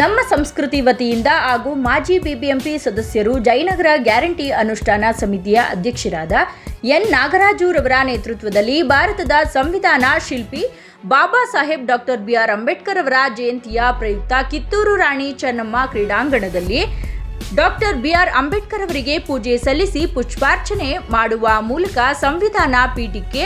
ನಮ್ಮ ಸಂಸ್ಕೃತಿ ವತಿಯಿಂದ ಹಾಗೂ ಮಾಜಿ ಬಿಬಿಎಂಪಿ ಸದಸ್ಯರು ಜಯನಗರ ಗ್ಯಾರಂಟಿ ಅನುಷ್ಠಾನ ಸಮಿತಿಯ ಅಧ್ಯಕ್ಷರಾದ ಎನ್ ನಾಗರಾಜುರವರ ನೇತೃತ್ವದಲ್ಲಿ ಭಾರತದ ಸಂವಿಧಾನ ಶಿಲ್ಪಿ Baba Saheb doctor B R Ambedkar ಅವರ ಜಯಂತಿಯ ಪ್ರಯುಕ್ತ ಕಿತ್ತೂರು ರಾಣಿ ಚೆನ್ನಮ್ಮ ಕ್ರೀಡಾಂಗಣದಲ್ಲಿ ಡಾಕ್ಟರ್ ಬಿ ಆರ್ ಅಂಬೇಡ್ಕರ್ ಅವರಿಗೆ ಪೂಜೆ ಸಲ್ಲಿಸಿ ಪುಷ್ಪಾರ್ಚನೆ ಮಾಡುವ ಮೂಲಕ ಸಂವಿಧಾನ ಪೀಠಕ್ಕೆ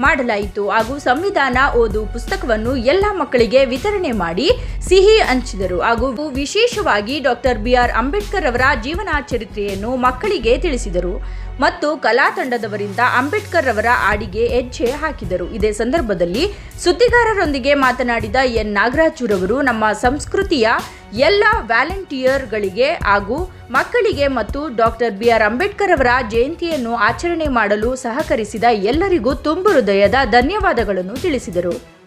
ಮಾಡಲಾಯಿತು. ಹಾಗೂ ಸಂವಿಧಾನ ಓದು ಪುಸ್ತಕವನ್ನು ಎಲ್ಲ ಮಕ್ಕಳಿಗೆ ವಿತರಣೆ ಮಾಡಿ ಸಿಹಿ ಹಂಚಿದರು. ಹಾಗೂ ವಿಶೇಷವಾಗಿ ಡಾಕ್ಟರ್ ಬಿ ಆರ್ ಅಂಬೇಡ್ಕರ್ ಅವರ ಜೀವನ ಚರಿತ್ರೆಯನ್ನು ಮಕ್ಕಳಿಗೆ ತಿಳಿಸಿದರು. ಮತ್ತು ಕಲಾ ತಂಡದವರಿಂದ ಅಂಬೇಡ್ಕರ್ ಅವರ ಆಡಿಗೆ ಹೆಜ್ಜೆ ಹಾಕಿದರು. ಇದೇ ಸಂದರ್ಭದಲ್ಲಿ ಸುದ್ದಿಗಾರರೊಂದಿಗೆ ಮಾತನಾಡಿದ ಎನ್. ನಾಗರಾಜುರವರು ನಮ್ಮ ಸಂಸ್ಕೃತಿಯ ಎಲ್ಲ ವ್ಯಾಲಂಟಿಯರ್ಗಳಿಗೆ ಹಾಗೂ ಮಕ್ಕಳಿಗೆ ಮತ್ತು ಡಾಕ್ಟರ್ ಬಿ ಆರ್ ಅಂಬೇಡ್ಕರ್ ಅವರ ಜಯಂತಿಯನ್ನು ಆಚರಣೆ ಮಾಡಲು ಸಹಕರಿಸಿದ ಎಲ್ಲರಿಗೂ ತುಂಬು ಹೃದಯದ ಧನ್ಯವಾದಗಳನ್ನು ತಿಳಿಸಿದರು.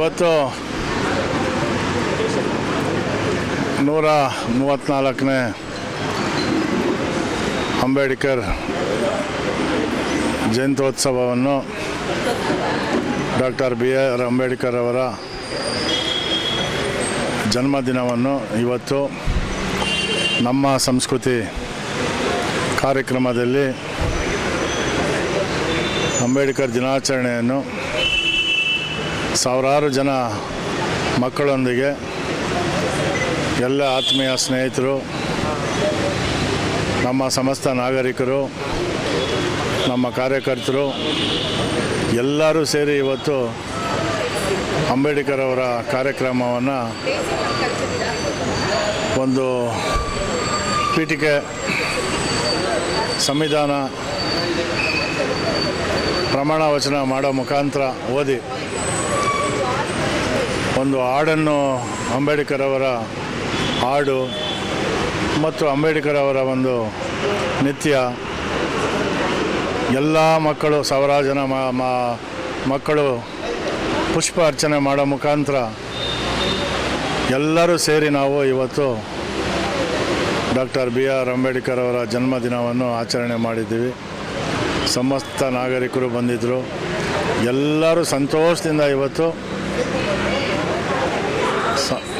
ಇವತ್ತು ನೂರ ಮೂವತ್ತ್ನಾಲ್ಕನೇ ಅಂಬೇಡ್ಕರ್ ಜಯಂತ್ಯೋತ್ಸವವನ್ನು ಡಾಕ್ಟರ್ ಬಿ ಆರ್ ಅಂಬೇಡ್ಕರ್ ಅವರ ಜನ್ಮದಿನವನ್ನು ಇವತ್ತು ನಮ್ಮ ಸಂಸ್ಕೃತಿ ಕಾರ್ಯಕ್ರಮದಲ್ಲಿ ಅಂಬೇಡ್ಕರ್ ದಿನಾಚರಣೆಯನ್ನು ಸಾವಿರಾರು ಜನ ಮಕ್ಕಳೊಂದಿಗೆ ಎಲ್ಲ ಆತ್ಮೀಯ ಸ್ನೇಹಿತರು, ನಮ್ಮ ಸಮಸ್ತ ನಾಗರಿಕರು, ನಮ್ಮ ಕಾರ್ಯಕರ್ತರು, ಎಲ್ಲರೂ ಸೇರಿ ಇವತ್ತು ಅಂಬೇಡ್ಕರ್ ಅವರ ಕಾರ್ಯಕ್ರಮವನ್ನು ಒಂದು ಪೀಠಿಕೆ ಸಂವಿಧಾನ ಪ್ರಮಾಣ ವಚನ ಮಾಡೋ ಮುಖಾಂತರ ಓದಿ ಒಂದು ಹಾಡನ್ನು ಅಂಬೇಡ್ಕರ್ ಅವರ ಹಾಡು ಮತ್ತು ಅಂಬೇಡ್ಕರ್ ಅವರ ಒಂದು ನಿತ್ಯ. ಎಲ್ಲ ಮಕ್ಕಳು ಸವರಾಜನ ಜನ ಮಕ್ಕಳು ಪುಷ್ಪ ಅರ್ಚನೆ ಮಾಡೋ ಮುಖಾಂತರ ಎಲ್ಲರೂ ಸೇರಿ ನಾವು ಇವತ್ತು ಡಾಕ್ಟರ್ ಬಿ ಆರ್ ಅಂಬೇಡ್ಕರ್ ಅವರ ಜನ್ಮದಿನವನ್ನು ಆಚರಣೆ ಮಾಡಿದ್ದೀವಿ. ಸಮಸ್ತ ನಾಗರಿಕರು ಬಂದಿದ್ದರು. ಎಲ್ಲರೂ ಸಂತೋಷದಿಂದ ಇವತ್ತು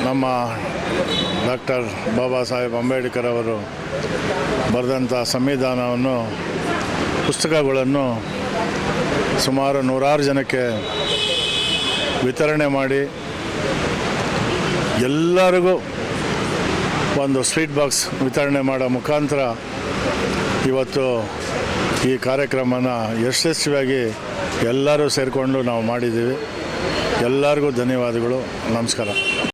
ನಮ್ಮ ಡಾಕ್ಟರ್ ಬಾಬಾ ಸಾಹೇಬ್ ಅಂಬೇಡ್ಕರ್ ಅವರು ಬರೆದಂಥ ಸಂವಿಧಾನವನ್ನು, ಪುಸ್ತಕಗಳನ್ನು ಸುಮಾರು ನೂರಾರು ಜನಕ್ಕೆ ವಿತರಣೆ ಮಾಡಿ ಎಲ್ಲರಿಗೂ ಒಂದು ಸ್ವೀಟ್ ಬಾಕ್ಸ್ ವಿತರಣೆ ಮಾಡೋ ಮುಖಾಂತರ ಇವತ್ತು ಈ ಕಾರ್ಯಕ್ರಮನ ಯಶಸ್ವಿಯಾಗಿ ಎಲ್ಲರೂ ಸೇರಿಕೊಂಡು ನಾವು ಮಾಡಿದ್ದೀವಿ. ಎಲ್ಲರಿಗೂ ಧನ್ಯವಾದಗಳು. ನಮಸ್ಕಾರ.